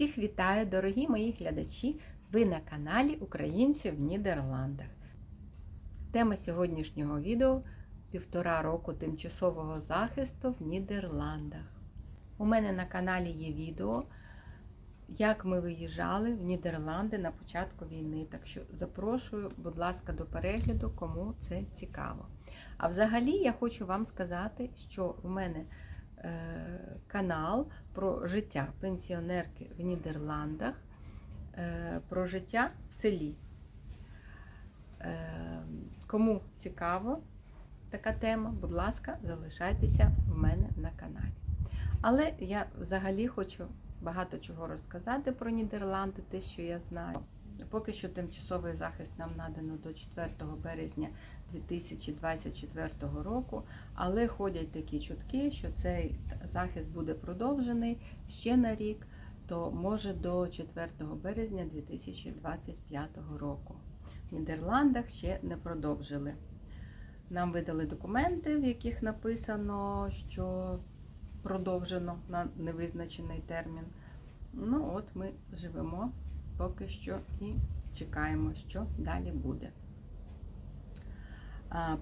Всіх вітаю, дорогі мої глядачі! Ви на каналі Українці в Нідерландах. Тема сьогоднішнього відео півтора року тимчасового захисту в Нідерландах. У мене на каналі є відео, як ми виїжджали в Нідерланди на початку війни. Так що запрошую, будь ласка, до перегляду, кому це цікаво. А взагалі я хочу вам сказати, що у мене канал про життя пенсіонерки в Нідерландах, е, про життя в селі. Е, Кому цікаво така тема, будь ласка, залишайтеся в мене на каналі. Але я взагалі хочу багато чого розказати про Нідерланди, те, що я знаю. Поки що тимчасовий захист нам надано до 4 березня 2024 року, але ходять такі чутки, що цей захист буде продовжений ще на рік, то може до 4 березня 2025 року. В Нідерландах ще не продовжили. Нам видали документи, в яких написано, що продовжено на невизначений термін. Ну, от ми живемо поки що і чекаємо, що далі буде.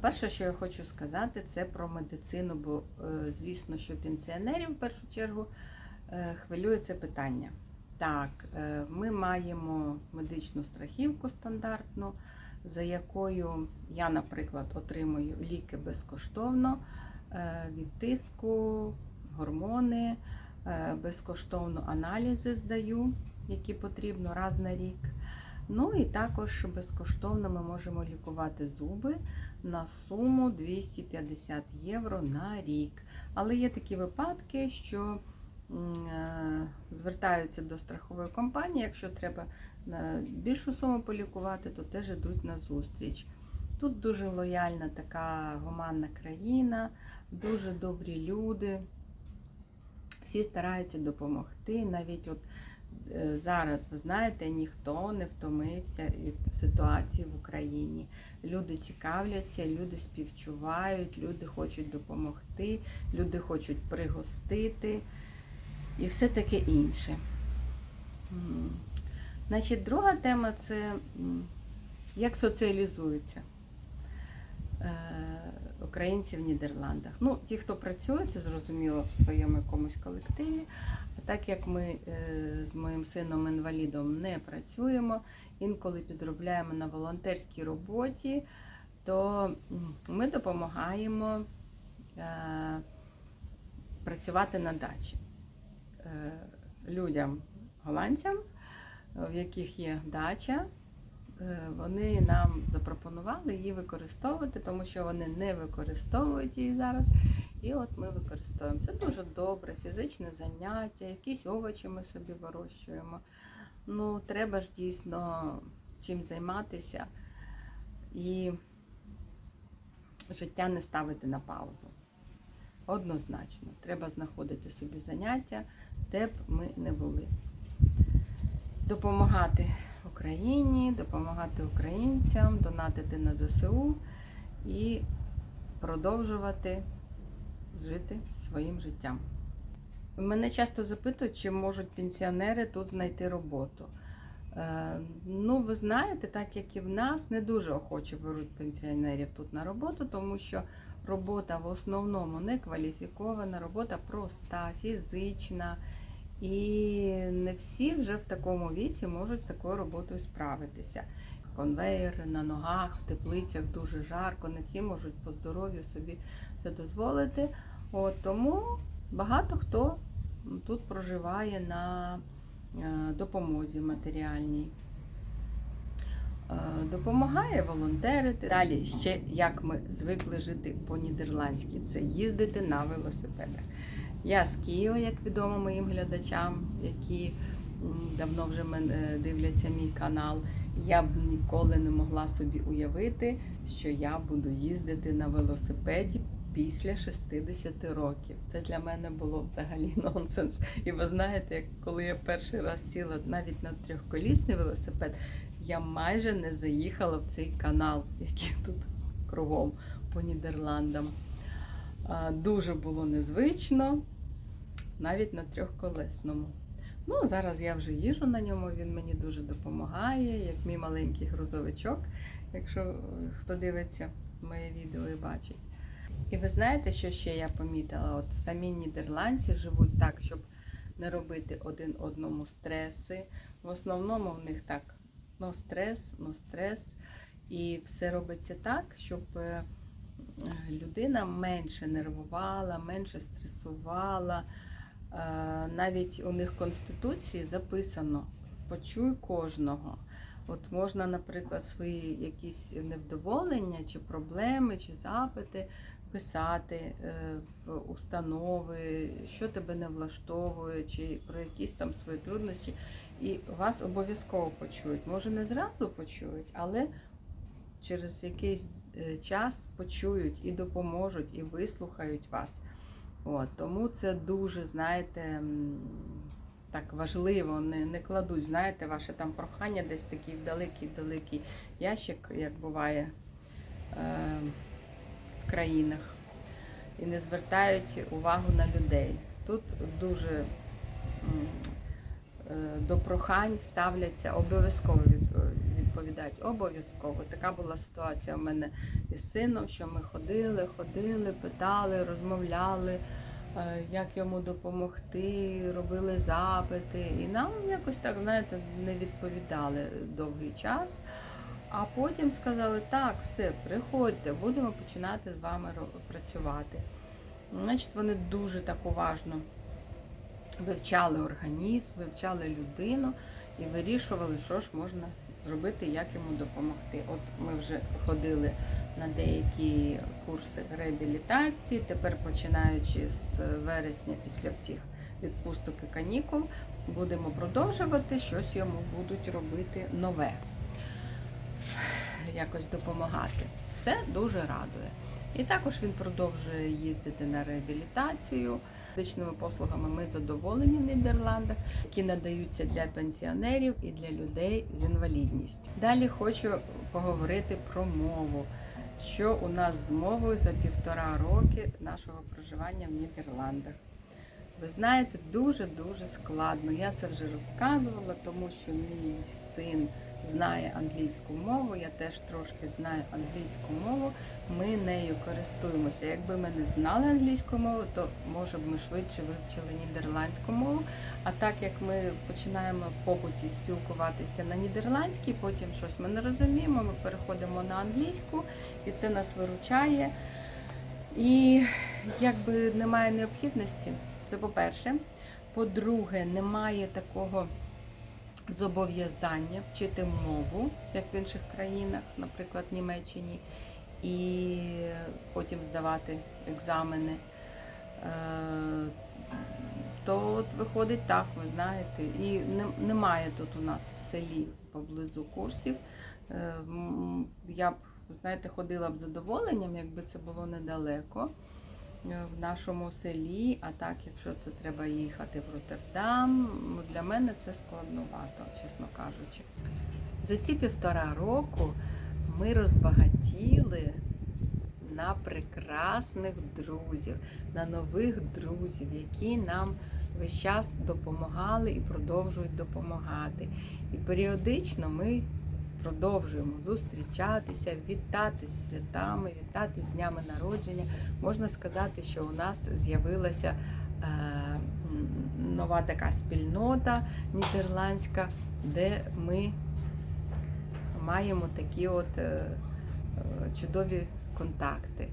Перше, що я хочу сказати, це про медицину, бо, е, звісно, що пенсіонерів в першу чергу е, хвилює це питання. Так, е, ми маємо медичну страхівку стандартну, за якою я, наприклад, отримую ліки безкоштовно від тиску, гормони, безкоштовно аналізи здаю, які потрібно раз на рік. Ну і також безкоштовно ми можемо лікувати зуби на суму 250 євро на рік. Але є такі випадки, що звертаються до страхової компанії, якщо треба більшу суму полікувати, то теж йдуть на зустріч. Тут дуже лояльна така гуманна країна, дуже добрі люди. Всі стараються допомогти. Навіть от зараз, ви знаєте, ніхто не втомився від ситуації в Україні. Люди цікавляться, люди співчувають, люди хочуть допомогти, люди хочуть пригостити і все таке інше. Значить, друга тема це як соціалізуються українці в Нідерландах. Ну, ті, хто працює, це зрозуміло в своєму якомусь колективі. А так як ми з моїм сином-інвалідом не працюємо, інколи підробляємо на волонтерській роботі, то ми допомагаємо працювати на дачі людям, голландцям, в яких є дача. Вони нам запропонували її використовувати, тому що вони не використовують її зараз. І от ми використовуємо. Це дуже добре, фізичне заняття, якісь овочі ми собі вирощуємо. Ну, треба ж дійсно чим займатися і життя не ставити на паузу. Однозначно, треба знаходити собі заняття, де б ми не були. Допомагати Україні, допомагати українцям, донатити на ЗСУ і продовжувати жити своїм життям. Мене часто запитують, чи можуть пенсіонери тут знайти роботу. Е, ну, ви знаєте, так як і в нас, не дуже охоче беруть пенсіонерів тут на роботу, тому що робота в основному не кваліфікована, робота проста, фізична. І не всі вже в такому віці можуть з такою роботою справитися. Конвейери на ногах, в теплицях дуже жарко, не всі можуть по здоров'ю собі це дозволити. От, Тому багато хто тут проживає на е, допомозі матеріальній. Е, допомагає волонтерити. Далі ще як ми звикли жити по-нідерландськи, це їздити на велосипедах. Я з Києва, як відомо моїм глядачам, які давно вже мене дивляться мій канал. Я б ніколи не могла собі уявити, що я буду їздити на велосипеді після 60 років. Це для мене було взагалі нонсенс. І ви знаєте, коли я перший раз сіла навіть на трьохколісний велосипед, я майже не заїхала в цей канал, який тут кругом по Нідерландам. Дуже було незвично, навіть на трьохколесному. Ну, зараз я вже їжу на ньому, він мені дуже допомагає, як мій маленький грузовичок, якщо е, хто дивиться моє відео і бачить. І ви знаєте, що ще я помітила? От самі нідерландці живуть так, щоб не робити один одному стреси. В основному в них так, ну стрес, ну стрес. І все робиться так, щоб е, людина менше нервувала, менше стресувала. Е, Навіть у них в Конституції записано почуй кожного. От можна, наприклад, свої якісь невдоволення, чи проблеми, чи запити писати е, в установи, що тебе не влаштовує, чи про якісь там свої труднощі. І вас обов'язково почують. Може, не зразу почують, але через якийсь е, час почують і допоможуть, і вислухають вас. От, тому це дуже, знаєте, так важливо, не, не кладуть, знаєте, ваше там прохання десь такий далекий-далекий ящик, як буває е, в країнах, і не звертають увагу на людей. Тут дуже е, до прохань ставляться обов'язково від- відповідають. Обов'язково. Така була ситуація у мене із сином, що ми ходили, ходили, питали, розмовляли, е, як йому допомогти, робили запити. І нам якось так, знаєте, не відповідали довгий час. А потім сказали, так, все, приходьте, будемо починати з вами працювати. Значить, вони дуже так уважно вивчали організм, вивчали людину і вирішували, що ж можна зробити, як йому допомогти. От ми вже ходили на деякі курси реабілітації. Тепер, починаючи з вересня, після всіх відпусток і канікул, будемо продовжувати щось йому будуть робити нове, якось допомагати. Це дуже радує. І також він продовжує їздити на реабілітацію. Медичними послугами ми задоволені в Нідерландах, які надаються для пенсіонерів і для людей з інвалідністю. Далі хочу поговорити про мову. Що у нас з мовою за півтора роки нашого проживання в Нідерландах? Ви знаєте, дуже-дуже складно. Я це вже розказувала, тому що мій син знає англійську мову, я теж трошки знаю англійську мову. Ми нею користуємося. Якби ми не знали англійську мову, то може б ми швидше вивчили нідерландську мову. А так як ми починаємо в побуті спілкуватися на нідерландській, потім щось ми не розуміємо, ми переходимо на англійську, і це нас виручає. І якби немає необхідності, це по-перше. По-друге, немає такого зобов'язання вчити мову, як в інших країнах, наприклад, Німеччині, і потім здавати екзамени. Е, То от виходить так, ви знаєте, і немає тут у нас в селі поблизу курсів. Е, Я б, знаєте, ходила б задоволенням, якби це було недалеко в нашому селі. А так, якщо це треба їхати в Роттердам, для мене це складновато, чесно кажучи. За ці півтора року ми розбагатіли на прекрасних друзів, на нових друзів, які нам весь час допомагали і продовжують допомагати. І періодично ми продовжуємо зустрічатися, вітати з святами, вітати з днями народження. Можна сказати, що у нас з'явилася е, нова така спільнота нідерландська, де ми маємо такі от е, чудові контакти.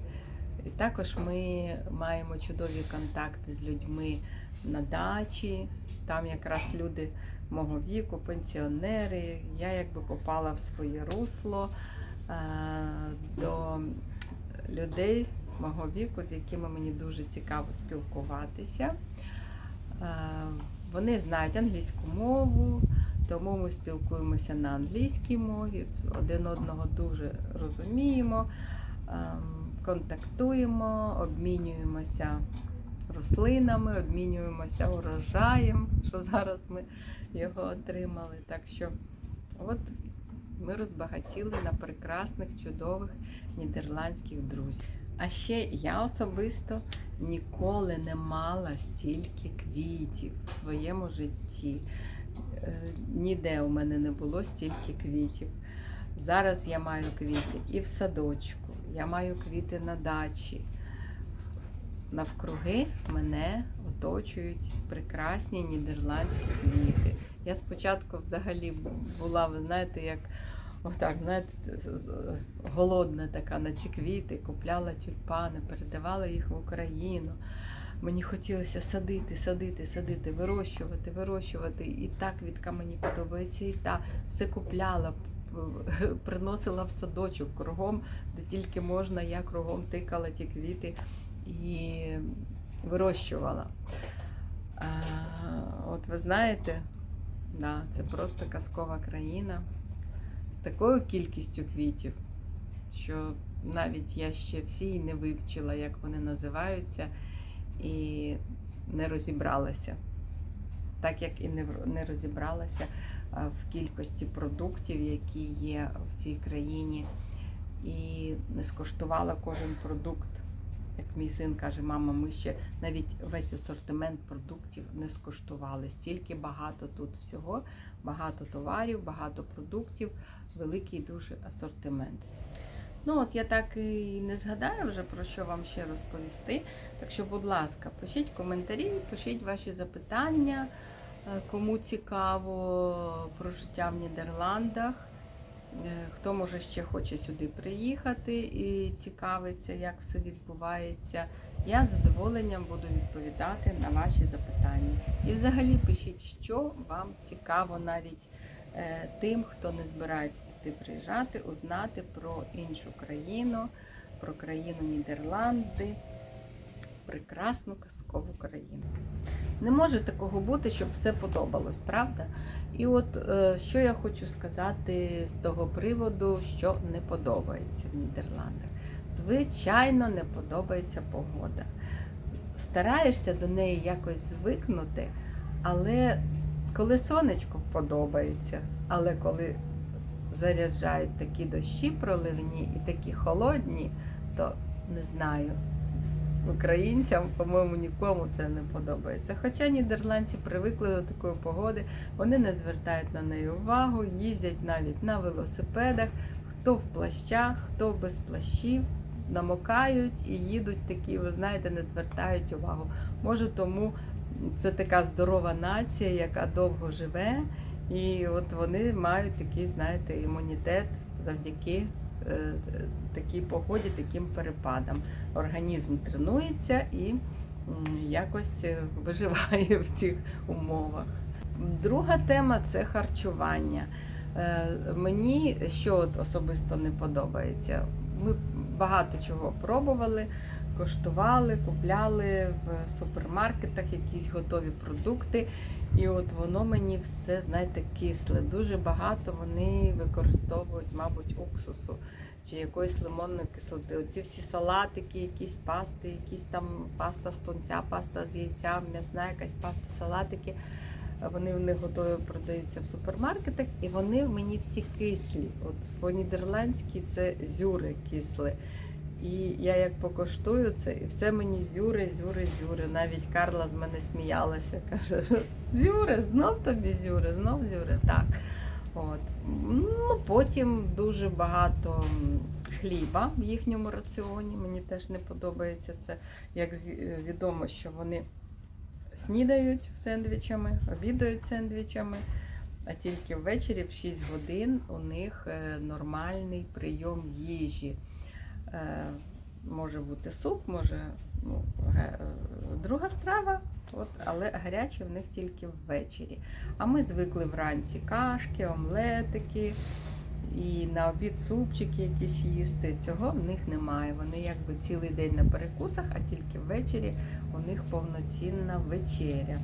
І також ми маємо чудові контакти з людьми на дачі. Там якраз люди мого віку, пенсіонери. Я якби попала в своє русло е, до людей мого віку, з якими мені дуже цікаво спілкуватися. Е, Вони знають англійську мову, тому ми спілкуємося на англійській мові, один одного дуже розуміємо, ем, контактуємо, обмінюємося рослинами, обмінюємося урожаєм, що зараз ми його отримали. Так що от ми розбагатіли на прекрасних, чудових нідерландських друзів. А ще я особисто ніколи не мала стільки квітів в своєму житті. Е, Ніде у мене не було стільки квітів. Зараз я маю квіти і в садочку, я маю квіти на дачі. Навкруги мене оточують прекрасні нідерландські квіти. Я спочатку взагалі була, ви знаєте, як отак, знаєте, голодна така на ці квіти, купляла тюльпани, передавала їх в Україну. Мені хотілося садити, садити, садити, вирощувати, вирощувати. І та квітка мені подобається, і та все купляла, приносила в садочок кругом, де тільки можна, я кругом тикала ті квіти і вирощувала. А, от ви знаєте, да, це просто казкова країна з такою кількістю квітів, що навіть я ще всі не вивчила, як вони називаються, і не розібралася. Так як і не розібралася в кількості продуктів, які є в цій країні, і не скуштувала кожен продукт. Як мій син каже, мама, ми ще навіть весь асортимент продуктів не скуштували. Стільки багато тут всього, багато товарів, багато продуктів, великий дуже асортимент. Ну от я так і не згадаю вже про що вам ще розповісти. Так що, будь ласка, пишіть коментарі, пишіть ваші запитання, е, кому цікаво про життя в Нідерландах. Е, Хто може ще хоче сюди приїхати і цікавиться, як все відбувається. Я з задоволенням буду відповідати на ваші запитання. І взагалі пишіть, що вам цікаво навіть е, тим, хто не збирається сюди приїжджати, узнати про іншу країну, про країну Нідерланди, прекрасну казкову країну. Не може такого бути, щоб все подобалось, правда? І от е, що я хочу сказати з того приводу, що не подобається в Нідерландах. Звичайно, не подобається погода. Стараєшся до неї якось звикнути, але коли сонечко подобається, але коли заряджають такі дощі проливні і такі холодні, то не знаю. Українцям, по-моєму, нікому це не подобається. Хоча нідерландці привикли до такої погоди, вони не звертають на неї увагу, їздять навіть на велосипедах, хто в плащах, хто без плащів, намокають і їдуть такі, ви знаєте, не звертають увагу. Може, тому це така здорова нація, яка довго живе, і от вони мають такий, знаєте, імунітет завдяки такій погоді, таким перепадам. Організм тренується і якось е, виживає в цих умовах. Друга тема це харчування. Е, Мені що от особисто не подобається. Ми багато чого пробували, коштували, купляли в супермаркетах якісь готові продукти. І от воно мені все, знаєте, кисле. Дуже багато вони використовують, мабуть, уксусу чи якоїсь лимонної кислоти. Оці всі салатики, якісь пасти, якісь там паста з тунця, паста з яйця, м'ясна якась паста, салатики. Вони в них готові продаються в супермаркетах, і вони в мені всі кислі. От по-нідерландськи це зюри кисле. І я як покоштую це, і все мені зюри, зюри, зюри. Навіть Карла з мене сміялася, каже: Зюри, знов тобі зюри, знов зюри. Так. От. Ну, потім дуже багато хліба в їхньому раціоні. Мені теж не подобається це. Як відомо, що вони снідають сендвічами, обідають сендвічами, а тільки ввечері в 6 годин у них е, нормальний прийом їжі. Е, Може бути суп, може ну, е, друга страва, от, але гаряче в них тільки ввечері. А ми звикли вранці кашки, омлетики і на обід супчики якісь їсти. Цього в них немає. Вони якби цілий день на перекусах, а тільки ввечері у них повноцінна вечеря.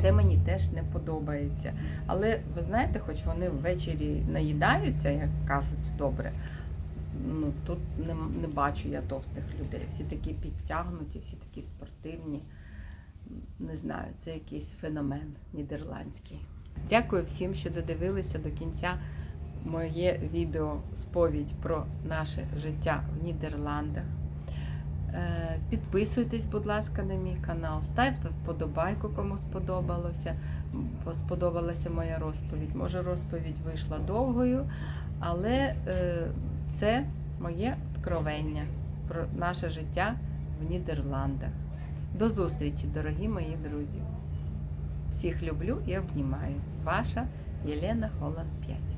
Це мені теж не подобається. Але ви знаєте, хоч вони ввечері наїдаються, як кажуть, добре. Ну тут не, не бачу я товстих людей. Всі такі підтягнуті, всі такі спортивні. Не знаю, це якийсь феномен нідерландський. Дякую всім, що додивилися до кінця моє відео сповідь про наше життя в Нідерландах. Е, Підписуйтесь, будь ласка, на мій канал, ставте вподобайку, кому сподобалося. Сподобалася моя розповідь. Може, розповідь вийшла довгою, але е, це моє откровення про наше життя в Нідерландах. До зустрічі, дорогі мої друзі! Всіх люблю і обнімаю. Ваша Єлена Холланд 5.